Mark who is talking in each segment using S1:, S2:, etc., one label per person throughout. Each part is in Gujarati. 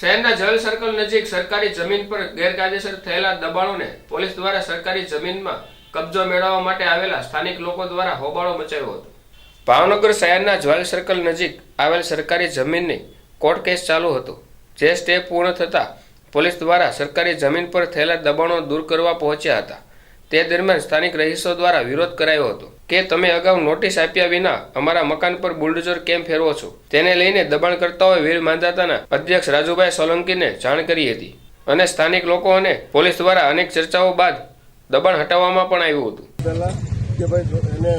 S1: શહેરના જલ સર્કલ નજીક સરકારી જમીન પર ગેરકાયદેસર થયેલા દબાણોને પોલીસ દ્વારા સરકારી જમીનમાં કબજો મેળવવા માટે આવેલા સ્થાનિક લોકો દ્વારા હોબાળો મચાવ્યો હતો. ભાવનગર શહેરના જ્વેલ સર્કલ નજીક આવેલ સરકારી જમીનની કોર્ટ કેસ ચાલુ હતો. જે સ્ટેપ પૂર્ણ થતાં પોલીસ દ્વારા સરકારી જમીન પર થયેલા દબાણો દૂર કરવા પહોંચ્યા હતા. તે દરમિયાન સ્થાનિક રહીશો દ્વારા વિરોધ કરાયો હતો કે તમે અગાઉ નોટિસ આપ્યા વિના અમારા મકાન પર બુલડોઝર કેમ ફેરવો છો? તેને લઈને દબાણકર્તાઓએ વીર માંધાતાના અધ્યક્ષ રાજુભાઈ સોલંકીને જાણ કરી હતી અને સ્થાનિક લોકો અને પોલીસ દ્વારા અનેક ચર્ચાઓ બાદ દબાણ હટાવવામાં પણ આવ્યું હતું.
S2: પહેલા કે ભાઈ એને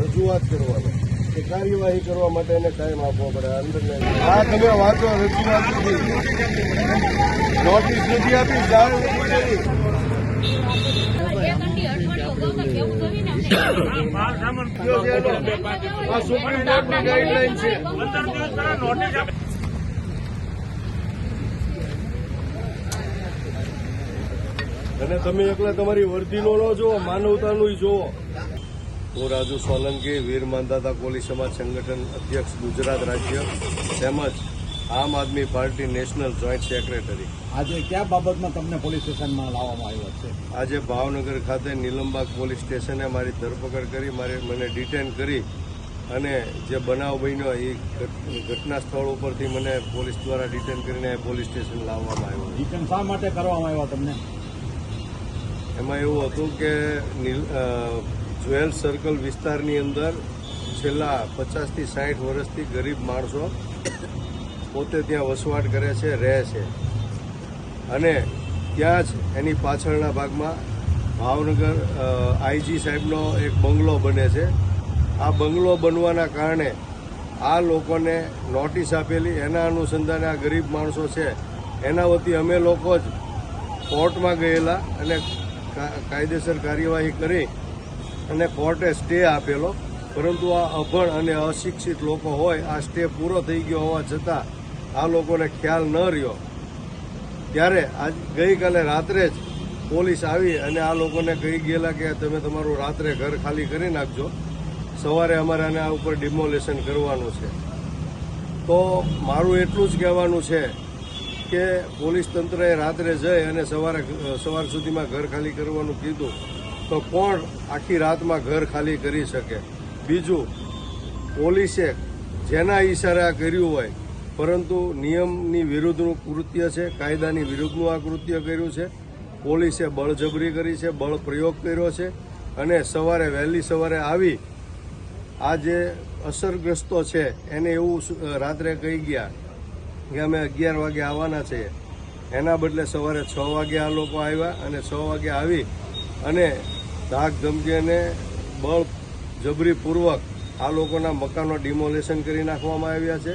S2: રજૂઆત કરવાની કે કાર્યવાહી કરવા માટે એને ટાઈમ આપવો પડે અંદર હા તમે વાંચો રજૂઆત નથી નોટિસ નથી આપી જાણ નથી કરી. અને તમે એકલા તમારી વર્દીનો ન જુઓ, માનવતાનું જુઓ. હું રાજુ સોલંકી, વીર માંધાતા કોલી સમાજ સંગઠન અધ્યક્ષ ગુજરાત રાજ્ય તેમજ Aam Aadmi party national joint secretary.
S3: આજે કયા બાબતમાં તમને પોલીસ સ્ટેશનમાં લાવવામાં આવ્યો છે?
S2: આજે ભાવનગર ખાતે નીલમબાગ પોલીસ સ્ટેશને મારી ધરપકડ કરી મારી મને ડિટેન કરી અને જે બનાવ બન્યો એ ઘટના સ્થળ ઉપરથી મને પોલીસ દ્વારા ડિટેન કરીને પોલીસ સ્ટેશન લાવવામાં આવ્યો.
S3: ડિટેન શા માટે કરવામાં આવ્યો તમને?
S2: એમાં એવું હતું કે જ્વેલ સર્કલ વિસ્તારની અંદર છેલ્લા પચાસથી સાઠ વર્ષથી ગરીબ માણસો પોતે ત્યાં વસવાટ કરે છે, રહે છે. અને ત્યાં જ એની પાછળના ભાગમાં ભાવનગર આઈજી સાહેબનો એક બંગલો બને છે. આ બંગલો બનવાના કારણે આ લોકોને નોટિસ આપેલી, એના અનુસંધાને આ ગરીબ માણસો છે. એના વતી અમે લોકો જ કોર્ટમાં ગયેલા અને કાયદેસર કાર્યવાહી કરી અને કોર્ટે સ્ટે આપેલો. પરંતુ આ અભણ અને અશિક્ષિત લોકો હોય, આ સ્ટે પૂરો થઈ ગયો હોવા છતાં આ લોકોને ખ્યાલ ન રહ્યો. ત્યારે આજ ગઈકાલે રાત્રે જ પોલીસ આવી અને આ લોકોને કહી ગયેલા કે તમે તમારું રાત્રે ઘર ખાલી કરી નાખજો. સવારે અમારે આને આ ઉપર ડિમોલેશન કરવાનું છે. તો મારું એટલું જ કહેવાનું છે કે પોલીસ તંત્રએ રાત્રે જઈ અને સવારે, સવાર સુધીમાં ઘર ખાલી કરવાનું કીધું તો કોણ આખી રાતમાં ઘર ખાલી કરી શકે? બીજું, પોલીસે જેના ઈશારે કર્યું હોય પરંતુ નિયમની વિરુદ્ધનું કૃત્ય છે, કાયદાની વિરુદ્ધનું આ કૃત્ય કર્યું છે. પોલીસે બળજબરી કરી છે, બળ પ્રયોગ કર્યો છે અને સવારે વહેલી સવારે આવી આ જે અસરગ્રસ્તો છે, એને એવું રાત્રે કહી ગયા કે અમે અગિયાર વાગે આવવાના છીએ. એના બદલે સવારે છ વાગે આ લોકો આવ્યા અને છ વાગે આવી અને ધાક ધમકી અને બળ જબરીપૂર્વક આ લોકોના મકાનો ડિમોલેશન કરી નાખવામાં આવ્યા છે.